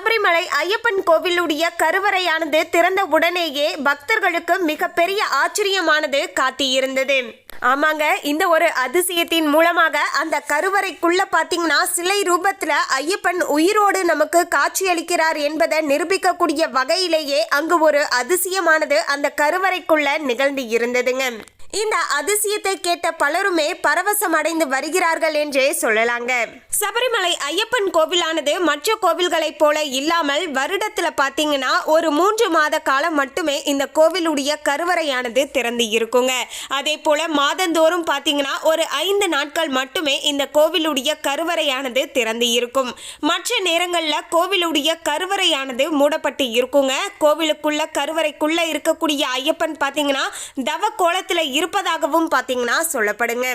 சபரிமலை ஐயப்பன் கோவிலுடைய கருவறையானது திறந்த உடனேயே பக்தர்களுக்கு மிகப்பெரிய ஆச்சரியமானது காட்டியிருந்தது. ஆமாங்க இந்த ஒரு அதிசயத்தின் மூலமாக அந்த கருவறைக்குள்ள பாத்தீங்கன்னா சிலை ரூபத்துல ஐயப்பன் உயிரோடு நமக்கு காட்சியளிக்கிறார் என்பதை நிரூபிக்கக்கூடிய வகையிலேயே அங்கு ஒரு அதிசயமானது அந்த கருவறைக்குள்ள நிகழ்ந்து இருந்ததுங்க. இந்த அதிசயத்தை கேட்ட பலருமே பரவசம் அடைந்து வருகிறார்கள் என்றே சொல்லலாங்க. சபரிமலை ஐயப்பன் கோவிலானது மற்ற கோவில்களைப் போல இல்லாமல் வருடத்துல பாத்தீங்கன்னா ஒரு மூன்று மாத காலம் மட்டுமே இந்த கோவிலுடைய கருவறையானது திறந்து இருக்குங்க. அதே போல மாதந்தோறும் பாத்தீங்கன்னா ஒரு ஐந்து நாட்கள் மட்டுமே இந்த கோவிலுடைய கருவறையானது திறந்து இருக்கும். மற்ற நேரங்கள்ல கோவிலுடைய கருவறையானது மூடப்பட்டு இருக்குங்க. கோவிலுக்குள்ள கருவறைக்குள்ள இருக்கக்கூடிய ஐயப்பன் பாத்தீங்கன்னா தவ கோலத்துல இருப்பதாகவும் பார்த்தீங்கன்னா சொல்லப்படுங்க.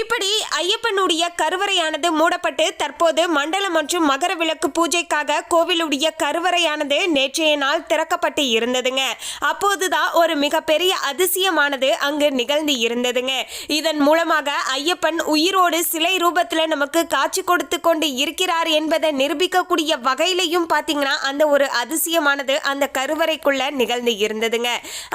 இப்படி ஐயப்பனுடைய கருவறையானது மூடப்பட்டு தற்போது மண்டலம் மற்றும் மகர விளக்கு பூஜைக்காக கோவிலுடைய கருவறையானது நேற்றைய நாள் திறக்கப்பட்டு இருந்ததுங்க. அப்போதுதான் ஒரு மிகப்பெரிய அதிசயமானது அங்கு நிகழ்ந்து இருந்ததுங்க. இதன் மூலமாக ஐயப்பன் உயிரோடு சிலை ரூபத்தில் நமக்கு காட்சி கொடுத்து கொண்டு இருக்கிறார் என்பதை நிரூபிக்கக்கூடிய வகையிலையும் பார்த்தீங்கன்னா அந்த ஒரு அதிசயமானது அந்த கருவறைக்குள்ள நிகழ்ந்து இருந்ததுங்க.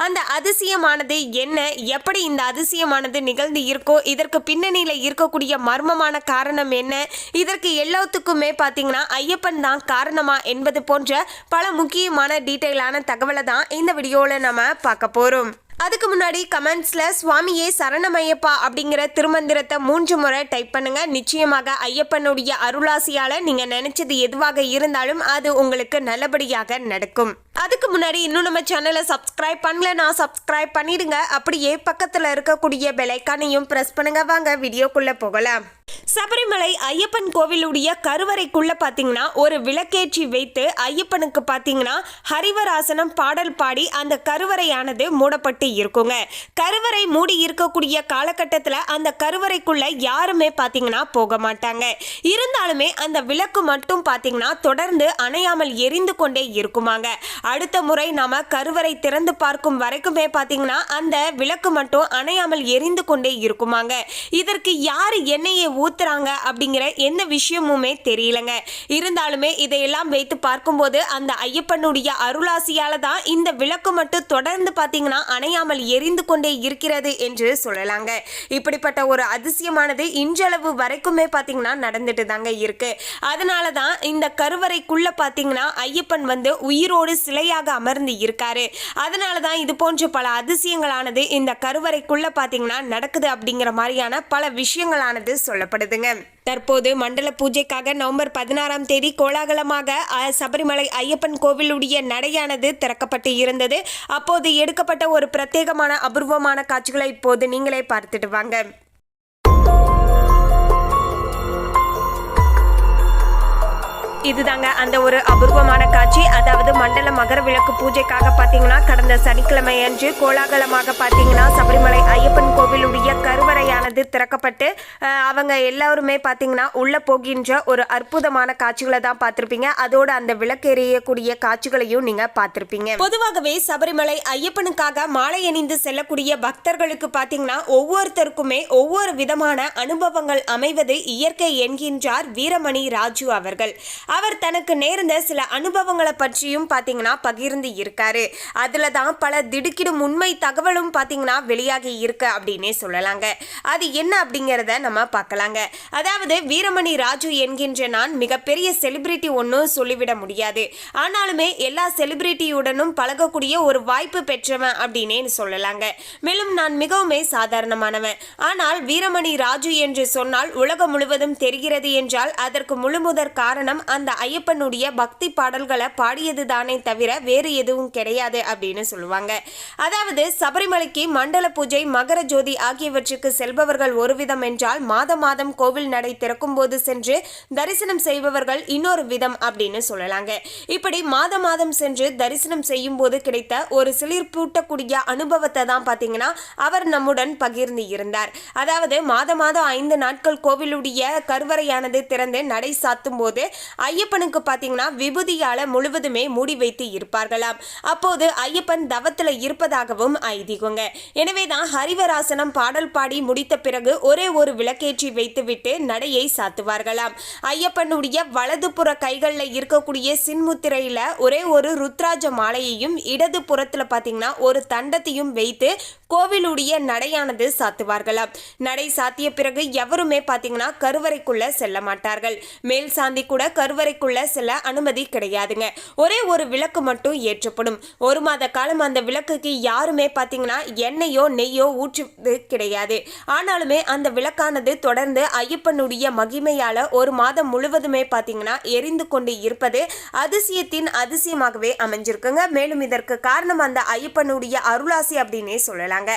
அந்த அதிசயமானது என்ன? எப்படி இந்த அதிசயமானது நிகழ்ந்து இருக்கோ? இதற்கு பின்னணியில் இருக்கக்கூடிய மர்மமான காரணம் என்ன? இதற்கு எல்லாத்துக்குமே பார்த்தீங்கன்னா ஐயப்பன் தான் காரணமா என்பது போன்ற பல முக்கியமான டீட்டெயிலான தகவலை தான் இந்த வீடியோவில் நம்ம பார்க்க போகிறோம் அதுக்கு முன்னாடி கமெண்ட்ஸில் சுவாமியே சரணமையப்பா அப்படிங்கிற திருமந்திரத்தை மூன்று முறை டைப் பண்ணுங்க. நிச்சயமாக ஐயப்பனுடைய அருளாசியால் நீங்கள் நினைச்சது எதுவாக இருந்தாலும் அது உங்களுக்கு நல்லபடியாக நடக்கும். அதுக்கு முன்னாடி இன்னும் நம்ம சேனலை சப்ஸ்கிரைப் நான் சப்ஸ்கிரைப் பண்ணிடுங்க. அப்படியே பக்கத்தில் இருக்கக்கூடிய பெலைக்கானையும் ப்ரெஸ் பண்ணுங்க. வாங்க வீடியோக்குள்ளே போகலாம். சபரிமலை ஐயப்பன் கோவிலுடைய கருவறைக்குள்ள பாத்தீங்கன்னா ஒரு விளக்கேற்றி வைத்து ஐயப்பனுக்கு பாத்தீங்கன்னா ஹரிவராசனம் பாடல் பாடி அந்த கருவறையானது மூடப்பட்டு இருக்குங்க. கருவறை மூடி இருக்கக்கூடிய காலகட்டத்தில் அந்த கருவறைக்குள்ள யாருமே பார்த்தீங்கன்னா போக மாட்டாங்க. இருந்தாலுமே அந்த விளக்கு மட்டும் பார்த்தீங்கன்னா தொடர்ந்து அணையாமல் எரிந்து கொண்டே இருக்குமாங்க. அடுத்த முறை நாம கருவறை திறந்து பார்க்கும் வரைக்குமே பார்த்தீங்கன்னா அந்த விளக்கு மட்டும் அணையாமல் எரிந்து கொண்டே இருக்குமாங்க. இதற்கு யார் எண்ணெயை ஊத்துறாங்க அப்படிங்கிற எந்த விஷயமுமே தெரியலங்க. இருந்தாலுமே இதையெல்லாம் வைத்து பார்க்கும்போது அந்த ஐயப்பனுடைய அருளாசியால தான் இந்த விளக்கு மட்டும் தொடர்ந்து பார்த்தீங்கன்னா அணைய அணையாமல் எரிந்து கொண்டே இருக்கிறது என்று சொல்லலாங்க. இப்படிப்பட்ட ஒரு அதிசயமானது இன்றளவு வரைக்குமே பார்த்தீங்கன்னா நடந்துட்டு தாங்க இருக்கு. அதனால தான் இந்த கருவறைக்குள்ள பார்த்தீங்கன்னா ஐயப்பன் வந்து உயிரோடு சிலையாக அமர்ந்து இருக்காரு. அதனால தான் இது போன்ற பல அதிசயங்களானது இந்த கருவறைக்குள்ள பார்த்தீங்கன்னா நடக்குது அப்படிங்கிற மாதிரியான பல விஷயங்களானது சொல்லப்படுதுங்க. தற்போது மண்டல பூஜைக்காக நவம்பர் பதினாறாம் தேதி கோலாகலமாக சபரிமலை ஐயப்பன் கோவிலுடைய நடையானது திறக்கப்பட்டு இருந்தது. அப்போது எடுக்கப்பட்ட ஒரு பிரத்யேகமான அபூர்வமான காட்சிகளை இப்போது நீங்களே பார்த்துட்டு வாங்க. இதுதாங்க அந்த ஒரு அபூர்வமான காட்சி. அதாவது மண்டல மகர விளக்கு பூஜைக்காக பார்த்தீங்கன்னா கடந்த சனிக்கிழமை அன்று கோலாகலமாக பார்த்தீங்கன்னா சபரிமலை ஐயப்பன் கோவிலுடைய கருவறையானது திறக்கப்பட்டு அவங்க எல்லாருமே பார்த்தீங்கன்னா உள்ள போகின்ற ஒரு அற்புதமான காட்சிகளை தான் பார்த்துருப்பீங்க. அதோட அந்த விளக்கு எறியக்கூடிய காட்சிகளையும் நீங்க பார்த்துருப்பீங்க. பொதுவாகவே சபரிமலை ஐயப்பனுக்காக மாலை அணிந்து செல்லக்கூடிய பக்தர்களுக்கு பார்த்தீங்கன்னா ஒவ்வொருத்தருக்குமே ஒவ்வொரு விதமான அனுபவங்கள் அமைவது இயற்கை என்கின்றார் வீரமணி ராஜு அவர்கள். அவர் தனக்கு நேர்ந்த சில அனுபவங்களை பற்றியும் பார்த்தீங்கன்னா பகிர்ந்து இருக்காரு. அதில் தான் பல திடுக்கிடும் உண்மை தகவலும் பார்த்தீங்கன்னா வெளியாகி இருக்கு அப்படின்னே சொல்லலாங்க. அது என்ன அப்படிங்கிறத நம்ம பார்க்கலாங்க. அதாவது வீரமணி ராஜு என்கின்ற நான் மிகப்பெரிய செலிபிரிட்டி ஒன்றும் சொல்லிவிட முடியாது. ஆனாலுமே எல்லா செலிபிரிட்டியுடனும் பழகக்கூடிய ஒரு வாய்ப்பு பெற்றவன் அப்படின்னே சொல்லலாங்க. மேலும் நான் மிகவுமே சாதாரணமானவன். ஆனால் வீரமணி ராஜு என்று சொன்னால் உலகம் முழுவதும் தெரிகிறது என்றால் அதற்கு முழுமுதற் காரணம் அந்த ஐயப்பனுடைய பக்தி பாடல்களை பாடியது தானே தவிர வேறு எதுவும் கிடையாது அப்படின்னு சொல்லுவாங்க. அதாவது சபரிமலைக்கு மண்டல பூஜை மகர ஜோதி ஆகியவற்றுக்கு செல்பவர்கள் ஒரு விதம் என்றால் மாதம் மாதம் கோவில் நடை திறக்கும் போது சென்று தரிசனம் செய்பவர்கள் இன்னொரு விதம் அப்படின்னு சொல்லலாங்க. இப்படி மாதம் மாதம் சென்று தரிசனம் செய்யும் போது கிடைத்த ஒரு சிலிர்ப்பூட்டக்கூடிய அனுபவத்தை தான் பார்த்தீங்கன்னா அவர் நம்முடன் பகிர்ந்து இருந்தார். அதாவது மாதம் மாதம் ஐந்து நாட்கள் கோவிலுடைய கருவறையானது திறந்து நடை சாத்தும் போது ஐயப்பனுக்கு பார்த்தீங்கன்னா விபூதியால் முழுவதுமே மூடி வைத்து இருப்பார்களாம். அப்போது ஐயப்பன் தவத்தில் இருப்பதாகவும் ஐதீகங்க. எனவே தான் ஹரிவராசனம் பாடல் பாடி முடித்த பிறகு ஒரே ஒரு விளக்கேற்றி வைத்துவிட்டு நடையை சாத்துவார்களாம். ஐயப்பனுடைய வலதுபுற கைகளில் இருக்கக்கூடிய சின்முத்திரையில் ஒரே ஒரு ருத்ராஜ மாலையையும் இடது புறத்தில் பார்த்தீங்கன்னா ஒரு தண்டத்தையும் வைத்து கோவிலுடைய நடையானது சாத்துவார்களாம். நடை சாத்திய பிறகு எவருமே பார்த்தீங்கன்னா கருவறைக்குள்ள செல்ல மாட்டார்கள். மேல் சாந்தி கூட கருவறைக்குள்ள செல்ல அனுமதி கிடையாதுங்க. ஒரே ஒரு விளக்கு மட்டும் ஏற்றப்படும். ஒரு மாத காலம் அந்த விளக்குக்கு யாருமே பார்த்தீங்கன்னா எண்ணெயோ நெய்யோ ஊற்றுவது கிடையாது. ஆனாலுமே அந்த விளக்கானது தொடர்ந்து ஐயப்பனுடைய மகிமையால ஒரு மாதம் முழுவதுமே பார்த்தீங்கன்னா எரிந்து கொண்டு இருப்பது அதிசயத்தின் அதிசயமாகவே அமைஞ்சிருக்குங்க. மேலும் இதற்கு காரணம் அந்த ஐயப்பனுடைய அருளாசி அப்படின்னே சொல்லலாங்க.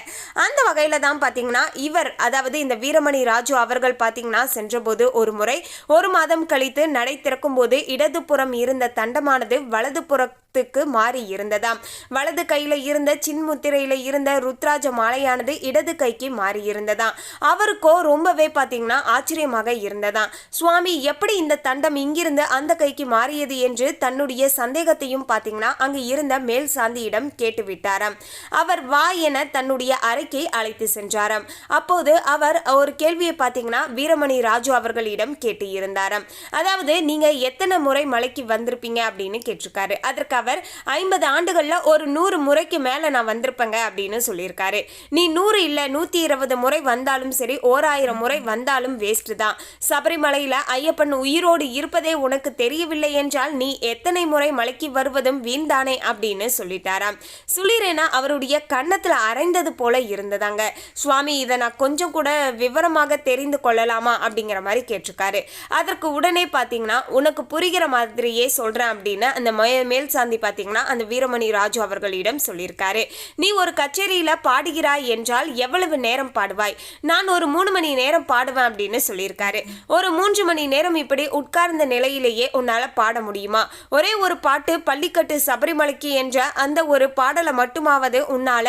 அந்த வகையில் தான் பாத்தீங்கன்னா இவர் அதாவது இந்த வீரமணி ராஜு அவர்கள் பார்த்தீங்கன்னா சென்றபோது ஒரு முறை ஒரு மாதம் கழித்து நடை திறக்கும் பார்க்கும்போது இடதுபுறம் இருந்த தண்டமானது வலதுபுற வலதுபுறத்துக்கு மாறி இருந்ததாம். வலது கையில இருந்த சின்முத்திரையில இருந்த ருத்ராஜ மாலையானது இடது கைக்கு மாறி இருந்ததாம். அவருக்கோ ரொம்பவே பார்த்தீங்கன்னா ஆச்சரியமாக இருந்ததாம். சுவாமி எப்படி இந்த தண்டம் இங்கிருந்து அந்த கைக்கு மாறியது என்று தன்னுடைய சந்தேகத்தையும் பார்த்தீங்கன்னா அங்கு இருந்த மேல் சாந்தியிடம் கேட்டு விட்டாராம் அவர் வா என தன்னுடைய அறைக்கு அழைத்து சென்றாராம். அப்போது அவர் ஒரு கேள்வியை பார்த்தீங்கன்னா வீரமணி ராஜு அவர்களிடம் கேட்டு இருந்தாராம். அதாவது நீங்க எத்தனை முறை மலைக்கு வந்திருப்பீங்க அப்படின்னு கேட்டிருக்காரு. அதற்கு அவர் ஐம்பது ஆண்டுகளில் ஒரு நூறு முறைக்கு மேலே நான் வந்திருப்பேங்க அப்படின்னு சொல்லியிருக்காரு. நீ நூறு இல்லை நூற்றி இருபது முறை வந்தாலும் சரி ஓராயிரம் முறை வந்தாலும் வேஸ்ட் தான். சபரிமலையில் ஐயப்பன் உயிரோடு இருப்பதே உனக்கு தெரியவில்லை என்றால் நீ எத்தனை முறை மலைக்கு வருவதும் வீண்தானே அப்படின்னு சொல்லிட்டாராம். சுளிரேனா அவருடைய கன்னத்துல அரைந்தது போல இருந்ததாங்க. சுவாமி இதை நான் கொஞ்சம் கூட விவரமாக தெரிந்து கொள்ளலாமா அப்படிங்கிற மாதிரி கேட்டிருக்காரு. அதற்கு உடனே பார்த்தீங்கன்னா உனக்கு புரிகிற மாதிரியே சொல்கிறேன் அப்படின்னு அந்த மேல் சார்ந்த காந்தி பார்த்தீங்கன்னா அந்த வீரமணி ராஜு அவர்களிடம் சொல்லியிருக்காரு. நீ ஒரு கச்சேரியில பாடுகிறாய் என்றால் எவ்வளவு நேரம் பாடுவாய்? நான் ஒரு மூணு மணி நேரம் பாடுவேன் அப்படின்னு சொல்லியிருக்காரு. ஒரு மூன்று மணி நேரம் இப்படி உட்கார்ந்த நிலையிலேயே உன்னால பாட முடியுமா? ஒரே ஒரு பாட்டு பள்ளிக்கட்டு சபரிமலைக்கு என்ற அந்த ஒரு பாடலை மட்டுமாவது உன்னால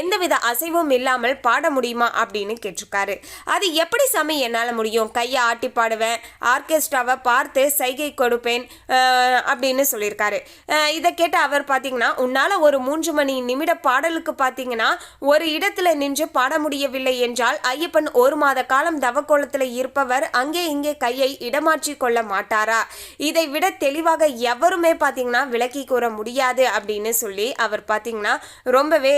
எந்தவித அசைவும் இல்லாமல் பாட முடியுமா? அப்படின்னு கேட்டிருக்காரு. அது எப்படி சாமி என்னால் முடியும்? கையை ஆட்டி பாடுவேன் ஆர்கெஸ்ட்ராவை பார்த்து சைகை கொடுப்பேன் அப்படின்னு சொல்லியிருக்காரு. இதை கேட்ட அவர் பார்த்தீங்கன்னா உன்னால் ஒரு மூன்று மணி நிமிட பாடலுக்கு பார்த்தீங்கன்னா ஒரு இடத்துல நின்று பாட முடியவில்லை என்றால் ஐயப்பன் ஒரு மாத காலம் தவக்கோலத்தில் இருப்பவர் அங்கே இங்கே கையை இடமாற்றி கொள்ள மாட்டாரா? இதை விட தெளிவாக எவருமே பார்த்தீங்கன்னா விளக்கி கூற முடியாது அப்படின்னு சொல்லி அவர் பார்த்தீங்கன்னா ரொம்பவே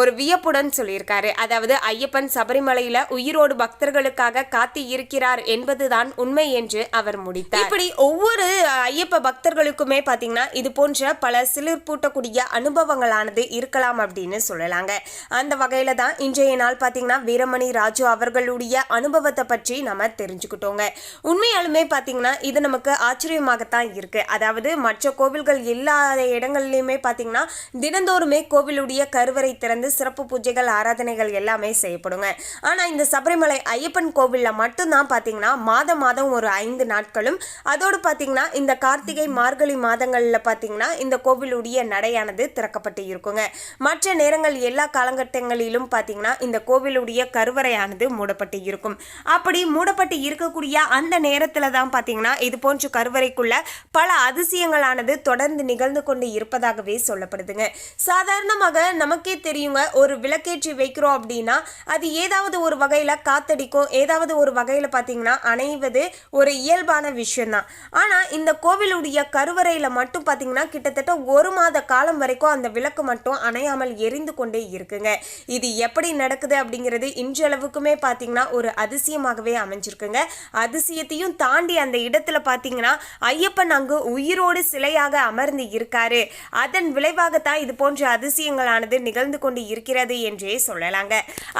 ஒரு வியப்புடன் சொல்லியிருக்காரு. அதாவது ஐயப்பன் சபரிமலையில உயிரோடு பக்தர்களுக்காக காத்து இருக்கிறார் என்பதுதான் உண்மை என்று அவர் முடித்தார். இப்படி ஒவ்வொரு ஐயப்ப பக்தர்களுக்குமே பார்த்தீங்கன்னா இது போன்ற பல சிலிர்ப்பூட்டக்கூடிய அனுபவங்களானது இருக்கலாம் அப்படின்னு சொல்லலாங்க. அந்த வகையில தான் இன்றைய நாள் பார்த்தீங்கன்னா வீரமணி ராஜு அவர்களுடைய அனுபவத்தை பற்றி நம்ம தெரிஞ்சுக்கிட்டோங்க. உண்மையாலுமே பார்த்தீங்கன்னா இது நமக்கு ஆச்சரியமாகத்தான் இருக்குது அதாவது மற்ற கோவில்கள் இல்லாத இடங்கள்லையுமே பார்த்தீங்கன்னா தினந்தோறுமே கோவிலுடைய கருவறை திறந்து சிறப்பு பூஜைகள் ஆராதனைகள் எல்லாமே செய்யப்படுங்க. ஆனால் இந்த சபரிமலை ஐயப்பன் கோவிலில் மட்டும்தான் பார்த்தீங்கன்னா மாதம் மாதம் ஒரு ஐந்து நாட்களும் அதோடு பார்த்தீங்கன்னா இந்த கார்த்திகை மார்கழி மாதங்களில் பார்த்தீங்கன்னா பார்த்தீங்கன்னா இந்த கோவிலுடைய நடையானது திறக்கப்பட்டு இருக்குங்க. மற்ற நேரங்கள் எல்லா காலகட்டங்களிலும் பார்த்தீங்கன்னா இந்த கோவிலுடைய கருவறையானது மூடப்பட்டு இருக்கும். அப்படி மூடப்பட்டு இருக்கக்கூடிய அந்த நேரத்தில் தான் பார்த்தீங்கன்னா இது போன்ற கருவறைக்குள்ள பல அதிசயங்களானது தொடர்ந்து நிகழ்ந்து கொண்டு இருப்பதாகவே சொல்லப்படுதுங்க. சாதாரணமாக நமக்கே தெரியுங்க ஒரு விளக்கேற்றி வைக்கிறோம் அப்படின்னா அது ஏதாவது ஒரு வகையில் காத்தடிக்கும். ஏதாவது ஒரு வகையில் பார்த்தீங்கன்னா அணைவது ஒரு இயல்பான விஷயம்தான். ஆனால் இந்த கோவிலுடைய கருவறையில் மட்டும் பார்த்தீங்கன்னா கிட்டத்தட்ட ஒரு மாத காலம் வரைக்கும் அந்த விளக்கு மட்டும் அணையாமல் எரிந்து கொண்டே இருக்குங்க. இது எப்படி நடக்குது அப்படிங்கிறது இன்றளவுக்குமே பார்த்தீங்கன்னா ஒரு அதிசயமாகவே அமைஞ்சிருக்குங்க. அதிசயத்தையும் தாண்டி அந்த இடத்துல பார்த்தீங்கன்னா ஐயப்பன் அங்கு உயிரோடு சிலையாக அமர்ந்து இருக்காரு. அதன் விளைவாகத்தான் இது போன்ற அதிசயங்களானது நிகழ்ந்து கொண்டு இருக்கிறது என்றே சொல்லலாங்க.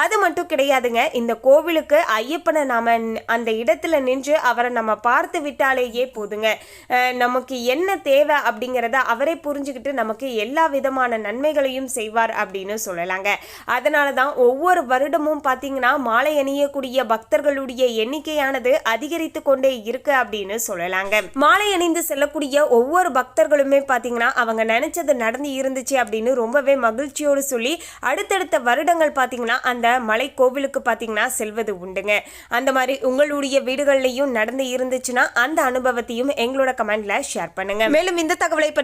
அது மட்டும் கிடையாதுங்க இந்த கோவிலுக்கு ஐயப்பனை நாம அந்த இடத்துல நின்று அவரை நம்ம பார்த்து விட்டாலேயே போதுங்க. நமக்கு என்ன தேவை அப்படிங்கிறத அவரே புரிஞ்சுக்கிட்டு நமக்கு எல்லா விதமான நன்மைகளையும் செய்வார் அப்படின்னு சொல்லலாங்க. அதனால தான் ஒவ்வொரு வருடமும் பார்த்தீங்கன்னா மாலை அணியக்கூடிய பக்தர்களுடைய எண்ணிக்கையானது அதிகரித்து கொண்டே இருக்கு அப்படின்னு சொல்லலாங்க. மாலை அணிந்து செல்லக்கூடிய ஒவ்வொரு பக்தர்களுமே பார்த்தீங்கன்னா அவங்க நினைச்சது நடந்து இருந்துச்சு அப்படின்னு ரொம்பவே மகிழ்ச்சியோடு சொல்லி அடுத்தடுத்த வருடங்கள் பார்த்தீங்கன்னா அந்த மலை கோவிலுக்கு பார்த்தீங்கன்னா செல்வது உண்டுங்க. அந்த மாதிரி உங்களுடைய வீடுகள்லையும் நடந்து இருந்துச்சுன்னா அந்த அனுபவத்தையும் எங்களோட கமெண்ட்ல ஷேர் பண்ணுங்க. மேலும் இந்த தகவலை பற்றி